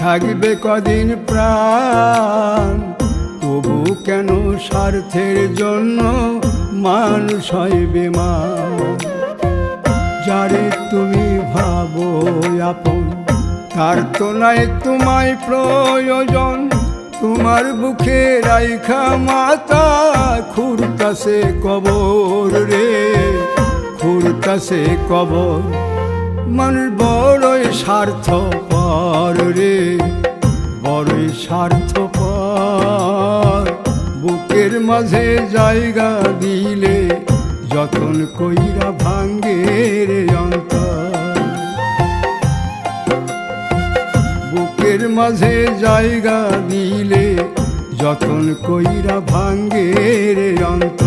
থাকবে কদিন প্রাণ। তবু কেন স্বার্থের জন্য মানুষ হয় বেমান যারে তুমি ভাবো আপন, তার তো নাই তোমায় প্রয়োজন। তোমার বুকে রাইখা মাতা, খুরতাসে কবর রে, খুরতাসে কবর। মানুষ বড়ই স্বার্থ পর রে, বড়ই স্বার্থ পর বুকের মাঝে জায়গা দিলে যতন কইরা ভাঙ্গে রে বুকের মাঝে জায়গা দিলে যতন কইরা ভাঙ্গে রে অন্তর।